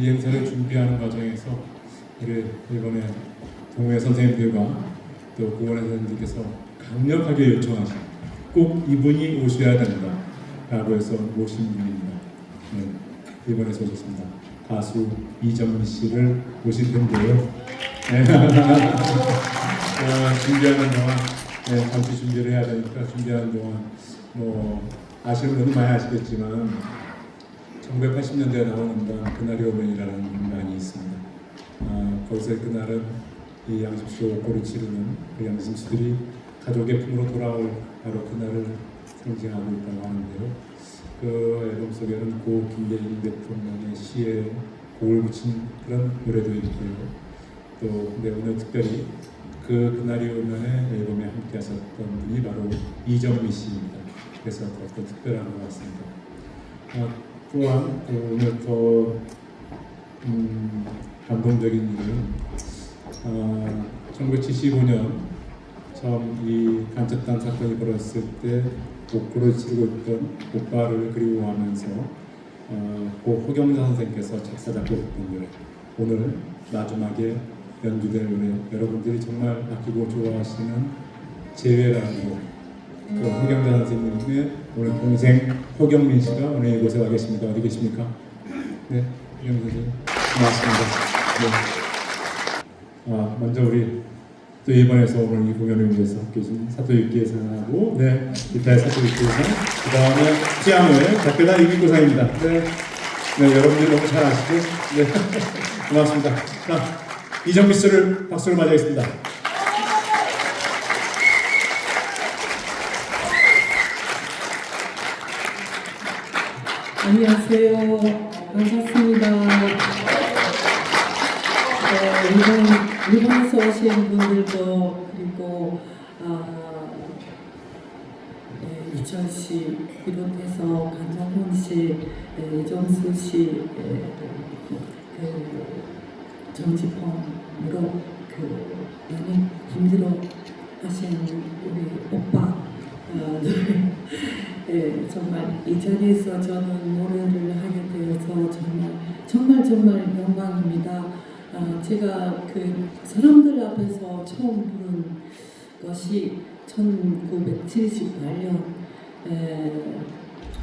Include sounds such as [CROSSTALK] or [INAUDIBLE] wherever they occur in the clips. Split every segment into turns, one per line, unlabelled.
이 행사를 준비하는 과정에서 우리 이번에 동호회 선생님들과 또 구원의 선생님들께서 강력하게 요청하신 꼭 이분이 오셔야 된다 라고 해서 모신 분입니다. 네, 이번에 오셨습니다. 가수 이정민 씨를 모실 텐데요. 네. 어, [LAUGHS] 준비하는 동안 네, 잠시 준비를 해야 되니까 준비하는 동안 뭐 아시는 분은 많이 아시겠지만 1980년대에 나온 음반 그날이 오면이라는 음반이 있습니다. 아, 거기서 그날은 이 양심수 옷고를 치르는 그 양심수들이 가족의 품으로 돌아올 바로 그날을 상징하고 있다고 하는데요. 그 앨범 속에는 고 김대중 대통령의 시에 곡을 붙인 그런 노래도 있고요. 또 근데 오늘 특별히 그 그날이 오면에 앨범에 함께 하셨던 분이 바로 이정미 씨입니다. 그래서 더욱더 특별한 것 같습니다. 아, 또한 또 오늘 더 음, 감동적인 일은 아, 1975년 처음 이 간첩단 사건이 벌어졌을 때 옥구를 치르고 있던 오빠를 그리워하면서 어, 고 허경자 선생께서 작사 작곡했던 노래 오늘 마지막에 연주될 노래 여러분들이 정말 아끼고 좋아하시는 재회라는 곡 그 허경자 선생님의 오늘 동생 허경민 씨가 오늘 이곳에 와 계십니다. 어디 계십니까? 네, 허경민 선생님 고맙습니다. 네. 아, 먼저 우리 또 일본에서 오늘 이 공연을 위해서 함께 해준 사토유키 예상하고 네, 기타의 사토유키 예상 그 다음에 피아노의 작게다 이민고상입니다. 네. 네, 여러분들이 너무 잘 아시죠? 네, [LAUGHS] 고맙습니다. 자, 이정미 씨를 박수로 맞이하겠습니다.
안녕하세요. 반갑습니다. 어, 일본, 일본에서 오신 분들도 그리고 아, 네, 씨 비롯해서 강정훈 씨, 네, 이정수 씨, 네, 그 정지범으로 그 많이 힘들어 하신 우리 오빠 어, 네, 정말 이 자리에서 저는 노래를 하게 되어서 정말 정말 정말 영광입니다. 아, 제가 그 사람들 앞에서 처음 부른 것이 1978년 에,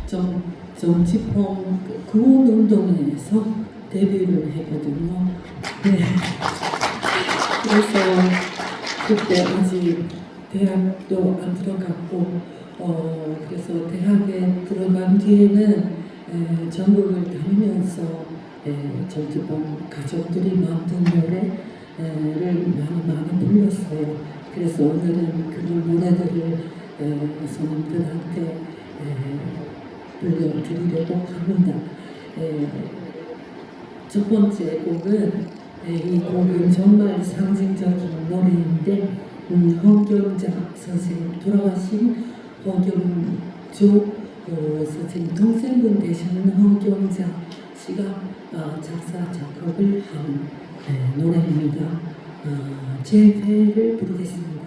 정, 정치범 구원 운동에서 데뷔를 했거든요. 네. 그래서 그때 아직 대학도 안 들어갔고 어, 그래서 대학에 들어간 뒤에는 에, 전국을 다니면서 에, 정치범 가족들이 만든 노래를 많이 많이 불렀어요. 그래서 오늘은 그런 노래들을 에, 손님들한테 에, 들려드리려고 합니다. 에, 첫 번째 곡은 에, 이 곡은 정말 상징적인 노래인데 음, 허경자 선생님 돌아가신 허경조 어, 선생님 동생분 되시는 허경자 씨가 어, 작사 작곡을 한 네, 노래입니다. 어, 제 배를 부르겠습니다.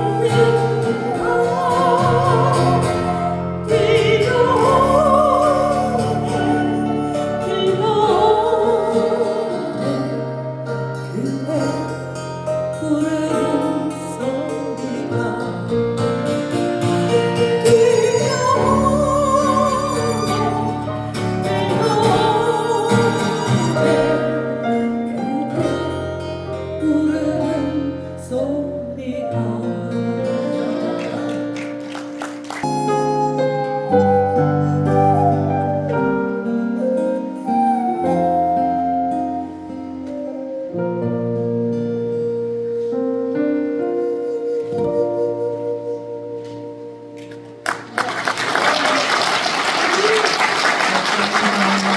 Lord.